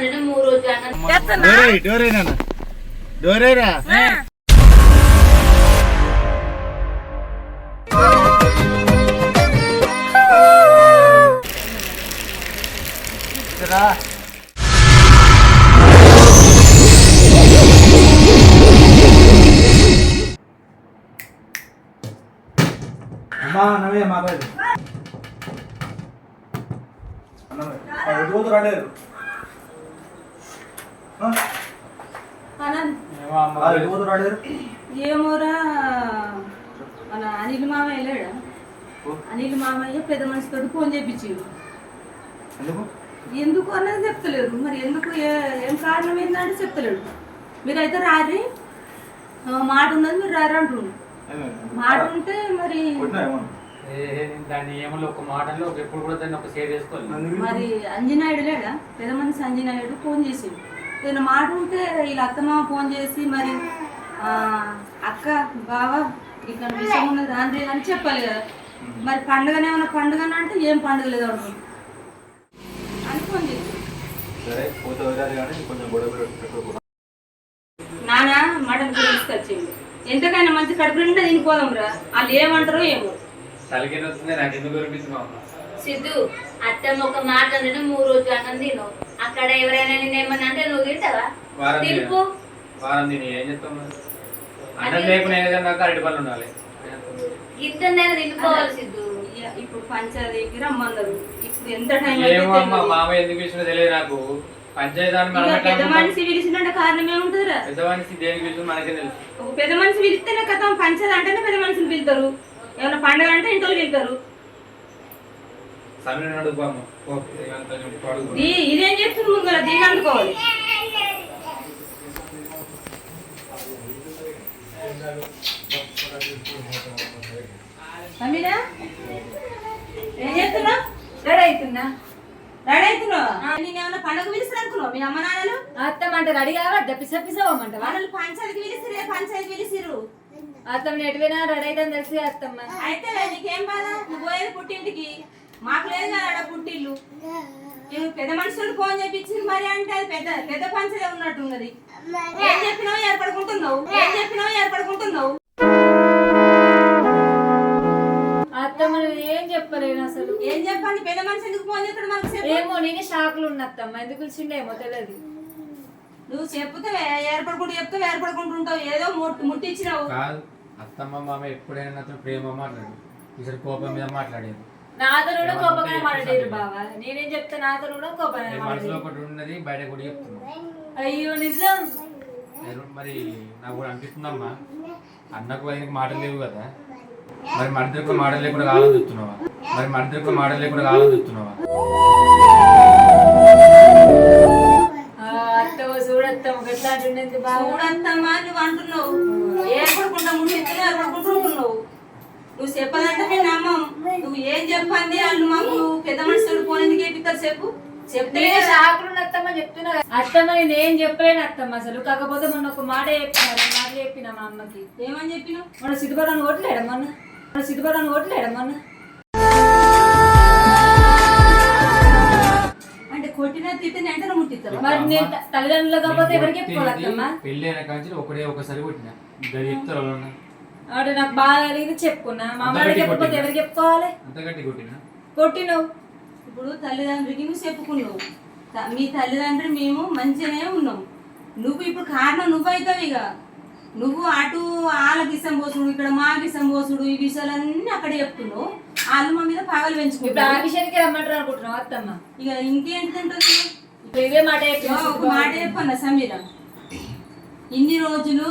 తిండి మూడు రోజులు అన్నం డోరే డోరే నాన్న డోరేరా రా అమ్మా నవే మాట్లాడు రోజు రాలేదు రోజు రాలేదు ఏమోరా? మన అనిల్ మామయ్య లేడా? అనిల్ మామయ్య పెద్ద మనిషితో ఫోన్ చేయించిండు ఎందుకు? ఎందుకు అన్నది చెప్తలేరు. మరి ఎందుకు? ఏ- కారణం ఏంటంటే చెప్తలేడు. మీరైతే రారి. మాట ఉన్నది మీరు రారు అంటుండు. మాట ఉంటే మరి దాన్ని ఏమో ఒక మాటల్లో ఒక ఎప్పుడు కూడా దాన్ని ఒక షేర్ చేసుకోవాలి. మరి అంజనాయుడు లేడా? పెద్ద మనిషి అంజనాయుడు ఫోన్ చేసిండు. ఏదైనా మాట ఉంటే వీళ్ళ అత్తమ్మ ఫోన్ చేసి మరి అక్క బావ ఇక్కడ విషయం ఉన్నది రాండి అని చెప్పాలి కదా. మరి పండుగనే ఏమన్నా పండుగ అంటే ఏం పండుగ లేదు అడుగు అని ఫోన్ చేసి. నాన్న మటన్ తీసుకొచ్చిండు ఎంతకైనా మంచి కడుపు నిండా తినిపోదాం రా వాళ్ళు ఏమంటారో ఏమో. తలకి వస్తుంది నాకు ఎందుకు సిద్ధు అత్తమ్మ ఒక మాట తిండి మూడు రోజులు అన్నం తిను అక్కడ ఎవరైనా నిన్నేమన్నా అంటే నువ్వు తింటావా? వారం తినుపు. వారం తిని ఏం చెప్తాం మరి? అన్నం లేకుండా ఏదైనా అరటి పళ్ళు ఉండాలి. ఇద్దరినైనా తినుకోవాలి సిద్ధు. ఇప్పుడు పంచాయతీకి రమ్మన్నారు ఇప్పుడు ఎంత టైం ఏమో అమ్మ అయితే మామ ఎందుకు ఇచ్చినా తెలియదు నాకు. పంచాయతీ మనం ఇక పెద్ద మనిషి కారణం ఏముంటుందిరా? పెద్ద మనిషి దేనికి పిలిచి మనకే తెలుసు. ఒక పెద్ద మనిషి పిలిస్తేనే కథ పంచదు అంటేనే పెద్ద మనిషిని పిలుతారు. ఏమైనా పండుగ అంటే ఇంట్లో పిలుతారు అడుగు. ఈ- ఇదేం చెప్తుంది ముందు దీన్ని అనుకోవాలి సమీరా ఏం చేస్తున్నా రెడీ అవుతుందా రెడీ అవుతున్నావా? నేను ఏమైనా పండుగ పిలుస్తారు అనుకున్నావు మీ అమ్మ నాన్నలు? అత్తమ్మంట రెడీ కావద్దా పిస పిసవమంటవా వాళ్ళు పంచాయతీకి పిలిచిరే పంచాయతీ పిలిచిర్రు అత్తమ్మ ఎటువైనా రెడీ అవుతాను తెలిసి అత్తమ్మ. అయితే నీకేం బాధ? నువ్వు పోయేది పుట్టింటికి. మాకు లేదు కదా పుట్టిల్లు. నువ్వు పెద్ద మనుషులు ఫోన్ చేపించింది మరి అంటే అది పెద్ద పెద్ద పంచదే ఉన్నట్టు ఉన్నది. ఏం చెప్పినావు? ఏర్పడుకుంటున్నావు? ఏం చెప్పినావు? ఏర్పడుకుంటున్నావు? అత్తమ్మ నువ్వు ఏం చెప్పలేను అసలు. ఏం చెప్పండి? పెద్ద మనిషి ఎందుకు ఫోన్ చేస్తాడు మనకు చెప్పు. ఏమో నేనే షాకులు ఉన్న అత్తమ్మ ఎందుకు పిలిచిండేమో తెలియదు నువ్వు చెప్తే ఏర్పడుకుంటూ చెప్తే ఏర్పడుకుంటుంటావు. ఏదో ముట్టి ముట్టించినావు కాదు అత్తమ్మ మామ ఎప్పుడైనా నాతో ప్రేమ మాట్లాడు ఈసారి కోపం మీద మాట్లాడేది. నాతో కూడా కోపంగా మాట్లాడారు బావా. నేనేం చెప్తా నాతో కూడా కోపంగా నీ మనసులో మాట్లాడారు ఒకటి ఉన్నది బయట కూడా చెప్తున్నావు. అయ్యో నిజం. నేను మరి నాకు కూడా అనిపిస్తుందమ్మా. అన్నకు వదినకి మాటలు లేవు కదా. మరి మరిద్దరికి మాటలు లేకుండా కాలం చూస్తున్నావా మరి మరిద్దరికి మాటలు లేకుండా కాలం చూస్తున్నావా ఆ, అత్తమ్మ చూడత్తమ్మ ఎట్లా అంటుండేది బావ? చూడంతమ్మా నువ్వు అంటున్నావు. ఏర్పడుకుంటా ముట్టిస్తే ఏర్పడుకుంటున్నావు నువ్వు చెప్పదంటే నేను నమ్మం. నువ్వు ఏం చెప్పండి వాళ్ళు మాకు పెద్ద మనుషులు ఫోన్ ఎందుకు ఏపిస్తారు చెప్పు. చెప్తే షాకులు అత్తమ్మ చెప్తున్నా. అత్తమ్మ నేను ఏం చెప్పలేను అత్తమ్మ అసలు. కాకపోతే మొన్న ఒక మాట చెప్పిన మాటలు చెప్పిన మా అమ్మకి. ఏమని చెప్పినావు? మన సిద్ధపడాన్ని ఓట్లేడా మొన్న? మన సిద్ధపడాన్ని ఓట్లేడా మొన్న? అంటే కొట్టిన తిట్టిన వెంటనే ముట్టిస్తావు? మరి నేను తల్లిదండ్రులు కాకపోతే ఎవరికి చెప్పుకోవాలి అత్తమ్మ? పెళ్ళి అయిన కాంచి ఒకటే ఒకసారి కొట్టిన. గది చెప్తారు అంటే నాకు బాగా కలిగింది చెప్పుకున్నా. మా అమ్మ చెప్పకపోతే? ఎవరికి చెప్పుకోవాలి? అంత గట్టి కొట్టిన? కొట్టినవు. ఇప్పుడు తల్లిదండ్రులకి నువ్వు చెప్పుకున్నావు. మీ తల్లిదండ్రులు మేము మంచిగానే ఉన్నాం. నువ్వు ఇప్పుడు కారణం నువ్వైతావు ఇక. నువ్వు అటు వాళ్ళకి ఇష్టం పోసుడు ఇక్కడ మాకు ఇష్టం పోసుడు ఈ విషయాలన్నీ అక్కడ చెప్తున్నావు. వాళ్ళు మా మీద పగలు ఇప్పుడు ఆ విషయానికి రమ్మంటారు అనుకుంటున్నావు అత్తమ్మ? ఇక ఇంకేంటి ఇదే మాట చెప్పిన ఒక మాట చెప్పన్న సమీర. ఇన్ని రోజులు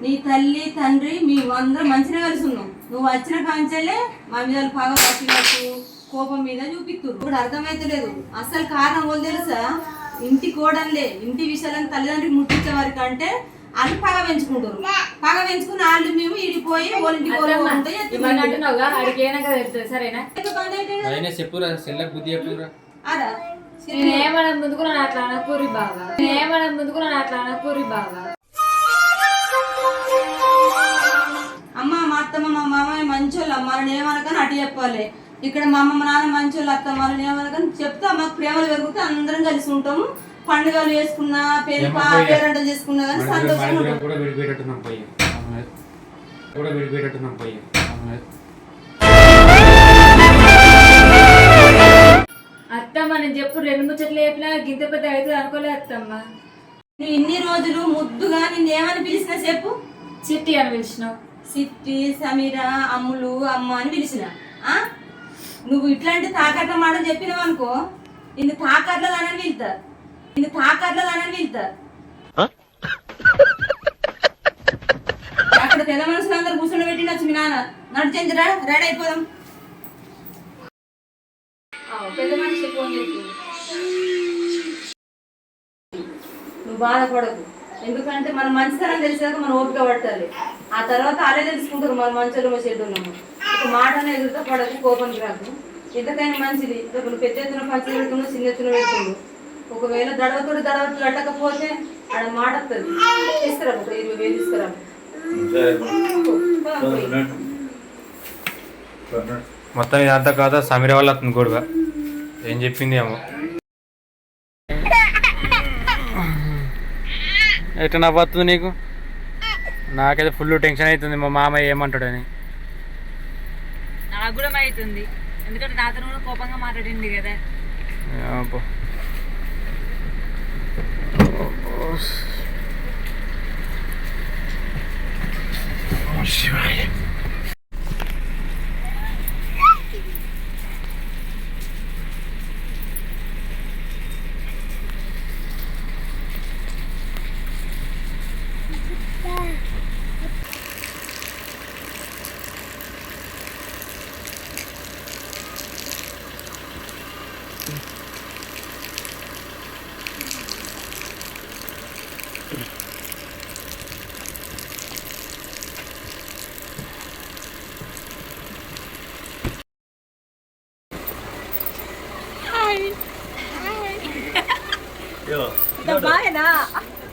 నీ తల్లి తండ్రి మీ అందరం మంచిగా కలిసి ఉన్నాం నువ్వు వచ్చిన కాంచెలే మా మీద పగ పట్టినట్టు కోపం మీద చూపిస్తున్నారు ఇప్పుడు అర్థమైతలేదు. అసలు కారణం వాళ్ళు తెలుసా? ఇంటి కోడన్లే ఇంటి విషయాలను తల్లిదండ్రులు ముట్టించే వారికి అంటే వాళ్ళు పగ పెంచుకుంటారు పగ పెంచుకుని వాళ్ళు మేము ఇడిపోయి వాళ్ళ ఇంటికి వాళ్ళు ఉంటే ఇవన్నీ అంటున్నావుగా? అడిగి ఏనాక తెలుస్తుంది సరేనా అయినా చెప్పురా సెల్లకు బుద్ధి చెప్పురా? అరా నేను ఏమన్నా ముందుకు నన్ను అట్లా అనకూరి బాగా నేను ఏమన్నా ముందుకు నన్ను అట్లా అనకూరి బాగా మనని ఏమనకని అటు చెప్పాలి. ఇక్కడ మా అమ్మ మా నాన్న మంచి వాళ్ళు అత్త వాళ్ళని ఏమన్నా కానీ చెప్తే మాకు ప్రేమలు పెరిగితే అందరం కలిసి ఉంటాము. పండుగలు చేసుకున్నా పోయి. పేరంటలు చేసుకున్నా కానీ మన మన సంతోషంగా. అత్తమ్మ నేను చెప్పు రెండు ముచ్చట్లు చెప్పినా గింత పెద్ద అవుతుంది అనుకోలేదు అత్తమ్మ. నువ్వు ఇన్ని రోజులు ముద్దుగా నిన్ను ఏమని పిలిచిన చెప్పు. చిట్టి అని పిలిచినావు. సిట్టి సమీర అమ్ములు అమ్మ అని పిలిచిన. ఆ? నువ్వు ఇట్లాంటి తాకట్ల మాట చెప్పినావు అనుకో నిన్ను తాకట్ల దానని పిలుతా నిన్ను తాకట్ల దానని పిలుతా అక్కడ పెద్ద మనుషులు అందరు కూర్చొని పెట్టినచ్చు మీ నాన్న. నడిచేందిరా రెడీ అయిపోదాం ఆ, పెద్ద మనిషి ఫోన్ నువ్వు బాధపడకు. ఎందుకంటే మన మంచితనం తెలిసాక మనం ఓపిక పట్టాలి ఆ తర్వాత అలా తెలుసుకుంటారు మన మంచోళ్ళు చెడ్డు ఉన్నాము ఒక మాట ఎదురుతో పడకు కోపం రాకు. ఎంతకైనా మంచిది. ఇప్పుడు పెద్ద ఎత్తున పంచి పెడుతున్నావు చిన్న ఎత్తున పెడుతున్నావు. ఒకవేళ దడవతోడు దడవతు లట్టకపోతే ఆడ మాట వస్తుంది తీసుకురా ఒక ఇరవై వేలు పోయి. మొత్తం ఇదంతా కాదా సమీర వల్ల అతను గొడవ. ఏం చెప్పింది ఏమో. ఎట్లా నవ్వుతుంది నీకు? నాకైతే ఫుల్ టెన్షన్ అవుతుంది మా మామయ్య ఏమంటాడని. నాకు కూడా అవుతుంది. ఎందుకంటే నాతో కూడా కోపంగా మాట్లాడింది కదా.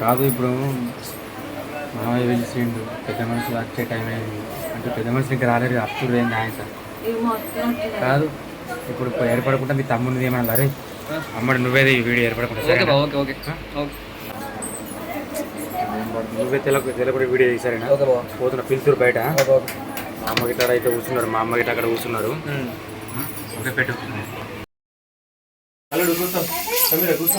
కాదు ఇప్పుడు మామయ్య పిలిచిండు. పెద్ద మనిషి వచ్చే టైం అయింది అంటే పెద్ద మనిషి ఇంకా రాలేదు అప్పుడు ఏంది ఆయన. కాదు. ఇప్పుడు ఏర్పడకుండా మీ తమ్ముడిని ఏమన్నా అరే? అమ్మడు నువ్వేది ఈ వీడియో ఏర్పడకుండా? Okay okay okay. నువ్వే తెలకు తెలపడి వీడియో బావ. పోతున్న పిలుతురు బయట. మా అమ్మ గిట్ల అయితే కూర్చున్నారు మా అమ్మ గిట్ల అక్కడ కూర్చున్నారు ఓకే పెట్టు. అల్లుడు కూర్చో. సమీర కూర్చో.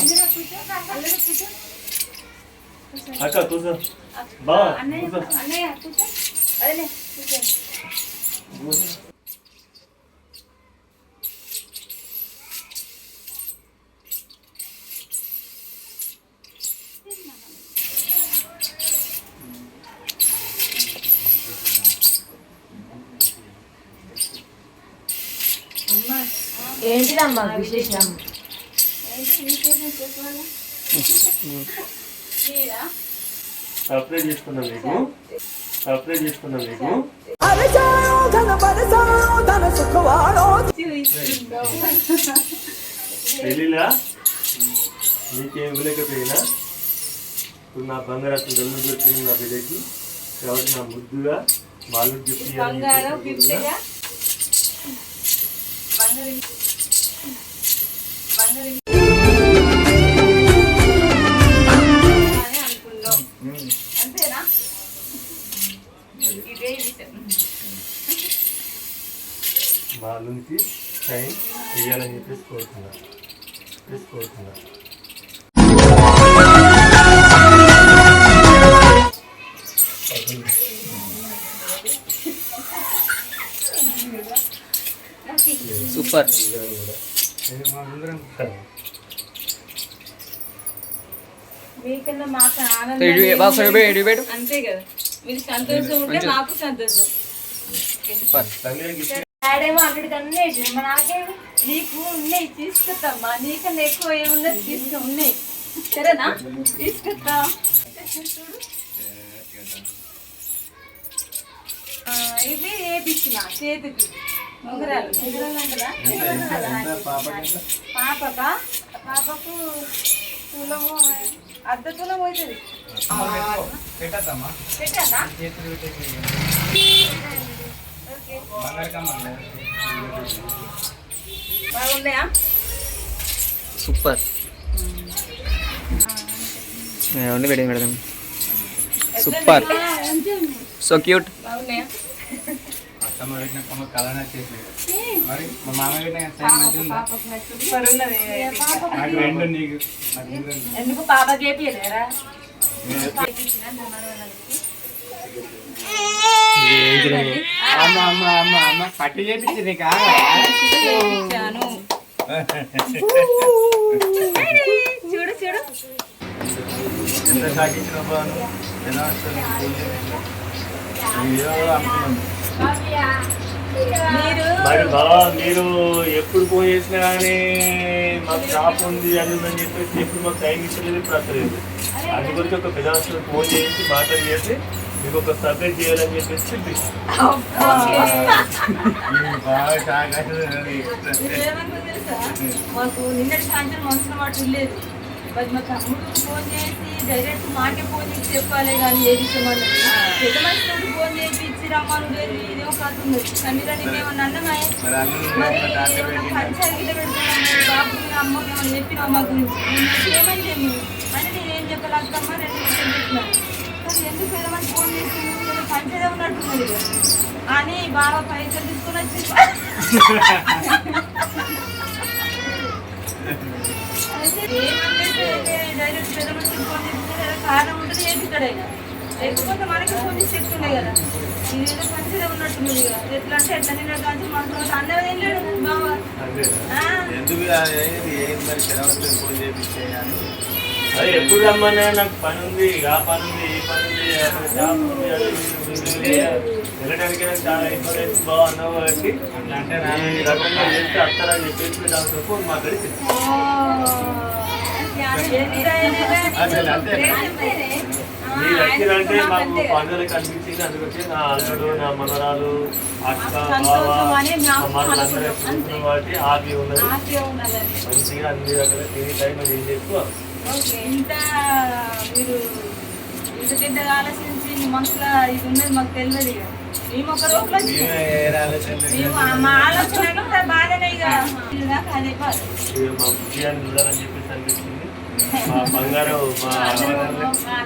అక్క కూర్చో. బా కూర్చో. ఏంటిదమ్మా విశేషం? సర్ప్రైజ్ చేసుకున్నా మీకు. సర్ప్రైజ్ చేసుకున్నా మీకు. పెళ్ళిలా నీకేం ఇవ్వలేకపోయినా ఇప్పుడు నా బంగారు అసలు దొరికింది నా బిడ్డకి. కాబట్టి నా ముద్దుగా వాళ్ళు గిఫ్ట్ అంతేనా ఇదే బాలుకి టైం ఇవ్వాలని చెప్పేసి కోరుతున్నా. చెప్పేసి కోరుతున్నా. సూపర్. మీకన్నా మాకు ఆనందం. అంతే కదా. మీరు సంతోషం ఉంటే మాకు సంతోషం. డాడేమో మా నాకేమి? నీకు ఉన్నాయి తీసుకొస్తామ్మా నీకన్నా ఎక్కువ ఏమున్నది తీసుకు ఉన్నాయి. సరేనా? తీసుకొస్తా చూడు ఇవి వేపించిన చేతికి. ఉంగరాలు. ఉంగరాలు అంటారా? పాపకా? పాపకు తులము అర్ధ తులం అవుతుంది. పెట్టద్దమ్మా పెట్టానా చేతులు పెట్టేసి ఓకే. బంగారు కమ్మలు బాగున్నాయా? సూపర్. ఉండి పెట్టి పెడదాం సూపర్. So cute. బాగున్నాయా? అత్తమ్మ పెట్టిన కమ్మ కలర్ వచ్చేసి మరి మా మామ పెట్టిన టైం మంచిగా ఉందా? సూపర్ ఉన్నది నాకు రెండు నీకు. నాకు రెండు రెండు. ఎందుకు పాపకి ఏపియలేరా అమ్మ అమ్మ అమ్మ అమ్మ పట్టి చేపించింది కాదా చూడు చూడు. ఎంత సాగించిన బాను ఎలా వస్తుంది? అనుకున్నాను మీరు మరి బాబా మీరు ఎప్పుడు ఫోన్ చేసినా కానీ మాకు షాప్ ఉంది ఉందని చెప్పేసి ఎప్పుడు మాకు టైం ఇచ్చలేదు ఇప్పుడు అసలేదు అందు గురించి ఒక పెద్ద ఫోన్ చేసి మాటలు చేసి మీకు ఒక సర్ప్రైజ్ చేయాలని చెప్పేసి. బాగా మాకు నిన్నటి సాయంత్రం మనసులో మాట లేదు మరి మా తమ్ముడు ఫోన్ చేసి డైరెక్ట్ మాకే ఫోన్ చేసి చెప్పాలి కానీ ఏ విషయం అన్నది పెద్ద మనుషులు ఫోన్ చేసి ఇచ్చి రమ్మను లేదు ఇదేమో కాదు కన్నీరా నేనేమన్నా అన్నమాయ మరి పంచాయతీ గిట్ల పెడుతున్నాము బాబు అమ్మకి ఏమన్నా చెప్పినా మా గురించి? చెప్పి అంటే నేనేం చెప్పలేకమ్మా రెండు విషయం చెప్పినాను కానీ ఎందుకు ఏదైనా ఫోన్ చేసి ఉన్నట్టున్నది ఇక. అని బాగా పైసలు తీసుకొని వచ్చి ఏమంటే డైరెక్ట్ పెద్ద ఫోన్ చేస్తే ఏదో కారణం ఉంటుంది చేపిస్తాడు లేకపోతే మనకి ఫోన్ చేసి చెప్తుండే కదా ఇది మంచిగా ఉన్నట్టుంది ఎట్లా అంటే ఎట్లా నిన్న మనతో అన్నది ఏం లేడు మరి ఫోన్ అదే ఎప్పుడు రమ్మన్నా నాకు పని ఉంది ఆ పని ఉంది. ఈ పని ఉంది ఉంది వెళ్ళడానికి నాకు చాలా ఇబ్బంది బాగున్నావు బాగా అన్నావు కాబట్టి అంటే ఈ రకంగా చేస్తే అత్తారని చెప్పేసి దాంతో ఫోన్ మాట్లాడి మీ అంటే మాకు కనిపించింది నా అల్లుడు నా మనరాలు అక్క కాబట్టి ఆపి ఉన్నది మంచిగా అన్ని రకాల తిని టైం అది ఏం ఎక్కువ ఓకే ఇంత మీరు ఇంత పెద్దగా ఆలోచించి మనసులో ఇది ఉన్నది మాకు తెలియదు మేము ఒక రోజులో మేము మా ఆలోచన అంతా బాగానే ఇక ఇది దాకా అదే బాధ ఇక మా బంగారం మా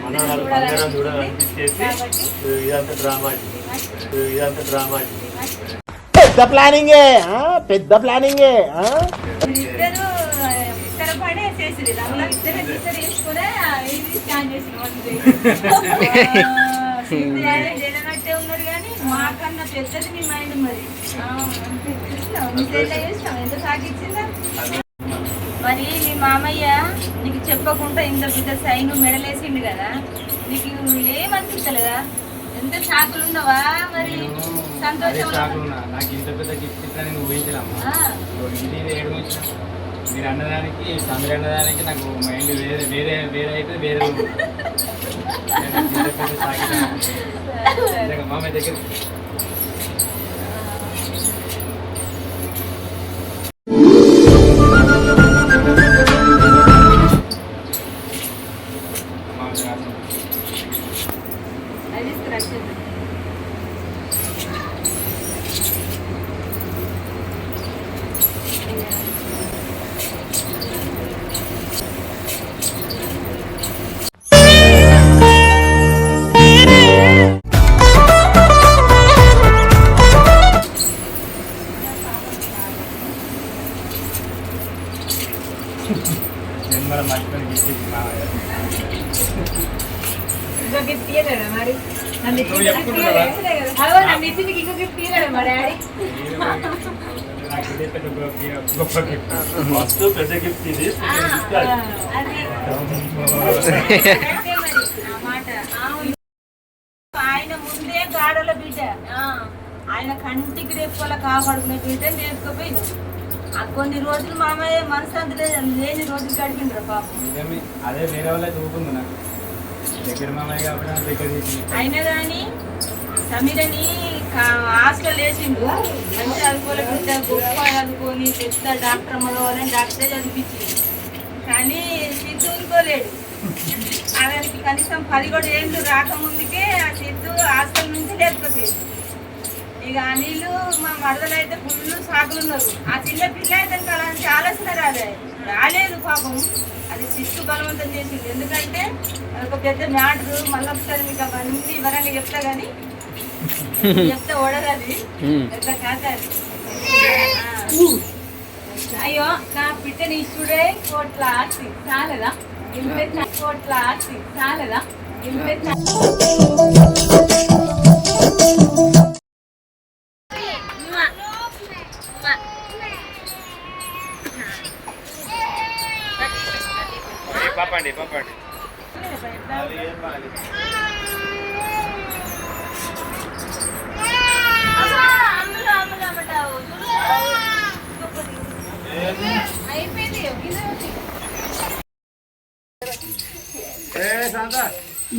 మనవరాలు బంగారం చూడాలనిపించేసి ఇదంతా డ్రామా ఇదంతా డ్రామా పెద్ద ప్లానింగే ఆ? పెద్ద ప్లానింగే మాకన్నా పెద్దది మీ మైండ్ మరి? ఎంత సాగిచ్చిందా మరి మీ మామయ్య నీకు చెప్పకుండా ఇంత పెద్ద సైన్ మెడలేసిండు కదా నీకు ఏమనిపించలేదా ఎంత షాకులు ఉన్నావా? మరి సంతోషం నాకు ఇంత పెద్ద గిఫ్ట్ ఇస్తాను ఊహించలమ్మా. ఇది మీరు అన్నదానికి అన్నదానికి నాకు మైండ్ వేరే వేరే వేరే అయితే వేరే మామయ్య దగ్గర ఇంకో గిఫ్ట్ ఇయ్యలేదా మరి? నన్ను ఇచ్చింది ఇంకో గిఫ్ట్ ఇయ్యలేదా మా డాడీ? ఫస్ట్ పెద్ద గిఫ్ట్ ఇది ఆయన ముందే గాడల బిడ్డ. ఆయన కంటికి రేపుల కాపాడుకునే బిడ్డ నేర్చుకోపోయింది కొన్ని రోజులు మామయ్య లేదు లేని రోజులు గడిపిండ్రు పాపం. నిజమే అదే వేరే వాళ్ళే చూపుకుంది నాకు. దగ్గర మామయ్య కాబట్టి దగ్గర అయినా కానీ సమీరని హాస్టల్ వేసిండు మంచి చదువుకోలే బిడ్డ గొప్ప చదువుకొని పెద్ద డాక్టర్ అమ్మవాలని డాక్టరే చదివించింది కానీ సిద్ధు ఊరుకోలేడు. ఆయనకి కనీసం పదిహేడు ఏళ్ళు రాకముందుకే ఆ సిద్ధు హాస్టల్ నుంచి లేకపోయింది ఇక అనిలు మా మరదలు అయితే ఫుల్ సాకులు ఉన్నారు. ఆ చిన్న పిల్ల అయితే అలాంటి ఆలోచన రాలే. రాలేదు పాపం. అది సిస్టు బలవంతం చేసింది. ఎందుకంటే అదొక పెద్ద మ్యాటర్ మళ్ళీ ఒకసారి మీకు అవన్నీ వివరంగా చెప్తా కానీ చెప్తే ఓడదది పెద్ద అది. ఆ. అయ్యో నా బిడ్డని ఇచ్చుడే కోట్ల ఆస్తి చాలదా ఇంపెట్టిన కోట్ల ఆస్తి చాలదా ఇంపెట్టిన పంపండి పంపండి అమ్మా, అమ్ములు, అమ్ములు అమ్మటావు. అయిపోయింది గిన్నె ఉంది. అక్కడ ఇంటికి పోతుందని మళ్ళీ ఎట్టింది. కొత్తగా పెళ్ళైన చేస్తే మొత్తం అమ్మ అమ్మతో సరే, ఫోన్. ఏయ్, ఫోన్ నీకు ఉన్నది నేను ఉన్నావు. పొడదింపు మైదాన్ ఏడక పొడదింపు మైదాన్ ఏడక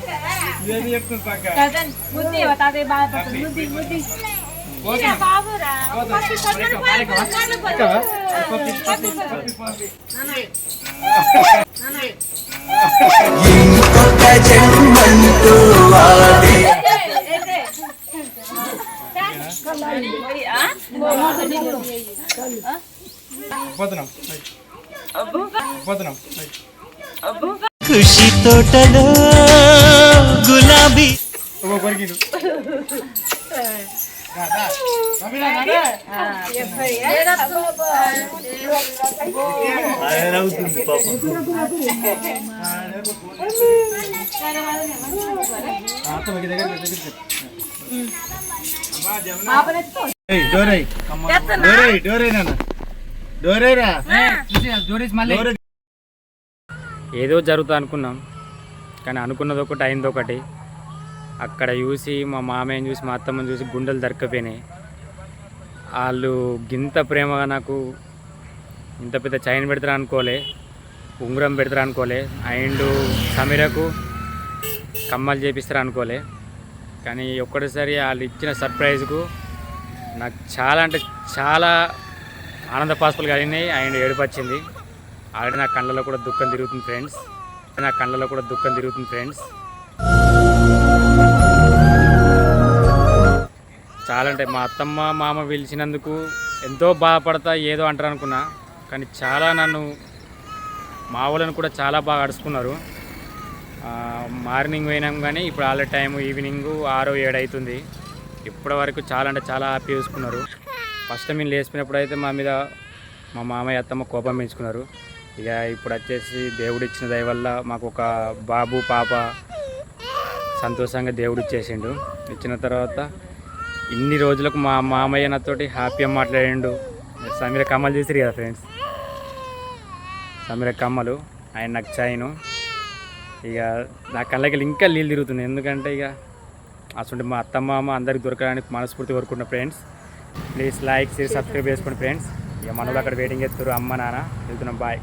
బాబురా పోతున్నాం పోతున్నాం ఖుషి తోటలో గులాబీ. డోరై. డోరై డోరై నాన్న. డోరేరా. జోడేసి మళ్ళీ ఏదో జరుగుతుంది అనుకున్నాం. కానీ అనుకున్నది ఒకటి అయింది ఒకటి. అక్కడ చూసి మా మామయ్యని చూసి మా అత్తమ్మని చూసి గుండెలు దొరకపోయినాయి. వాళ్ళు గింత ప్రేమగా నాకు ఇంత పెద్ద చైన్ పెడతారు అనుకోలే ఉంగరం పెడతారు అనుకోలే అండ్ సమీరకు కమ్మలు చేపిస్తారు అనుకోలే. కానీ ఒక్కటేసారి వాళ్ళు ఇచ్చిన సర్ప్రైజ్కు నాకు చాలా అంటే చాలా ఆనంద పాసులు కలిగినాయి. అండ్ ఏడుపచ్చింది ఆల్రెడీ నా కళ్ళలో కూడా దుఃఖం తిరుగుతుంది ఫ్రెండ్స్. నా కళ్ళలో కూడా దుఃఖం తిరుగుతుంది ఫ్రెండ్స్ చాలా అంటే మా అత్తమ్మ మామ పిలిచినందుకు ఎంతో బాధపడతా ఏదో అంటారు అనుకున్నా. కానీ చాలా నన్ను మా వాళ్ళని కూడా చాలా బాగా అడుచుకున్నారు మార్నింగ్ పోయినాం కానీ ఇప్పుడు ఆల్రెడీ టైం ఈవినింగ్ ఆరో ఏడు అవుతుంది ఇప్పటి వరకు చాలా అంటే చాలా హ్యాపీ చూసుకున్నారు. ఫస్ట్ మేము లేచిపోయినప్పుడు అయితే మా మీద మా మామయ్య అత్తమ్మ కోపం పెంచుకున్నారు. ఇక ఇప్పుడు వచ్చేసి దేవుడు ఇచ్చిన దయ వల్ల మాకు ఒక బాబు పాప సంతోషంగా దేవుడు ఇచ్చేసిండు ఇచ్చిన తర్వాత ఇన్ని రోజులకు మా మామయ్య నాతోటి హ్యాపీగా మాట్లాడిండు. సమీర కమ్మలు చేసిరు కదా ఫ్రెండ్స్? సమీర కమ్మలు ఆయన నాకు చాయను ఇక నా కళ్ళకి ఇంకా నీళ్ళు తిరుగుతుంది ఎందుకంటే ఇక అసలు మా అత్తమ్మ మామ అందరికి దొరకడానికి మనస్ఫూర్తి కోరుకుంటున్న friends. Please like share subscribe చేసుకోండి ఫ్రెండ్స్. ఇక మనలో అక్కడ వెయిటింగ్ చేస్తారు అమ్మ నాన్న వెళ్తున్నాం బాయ్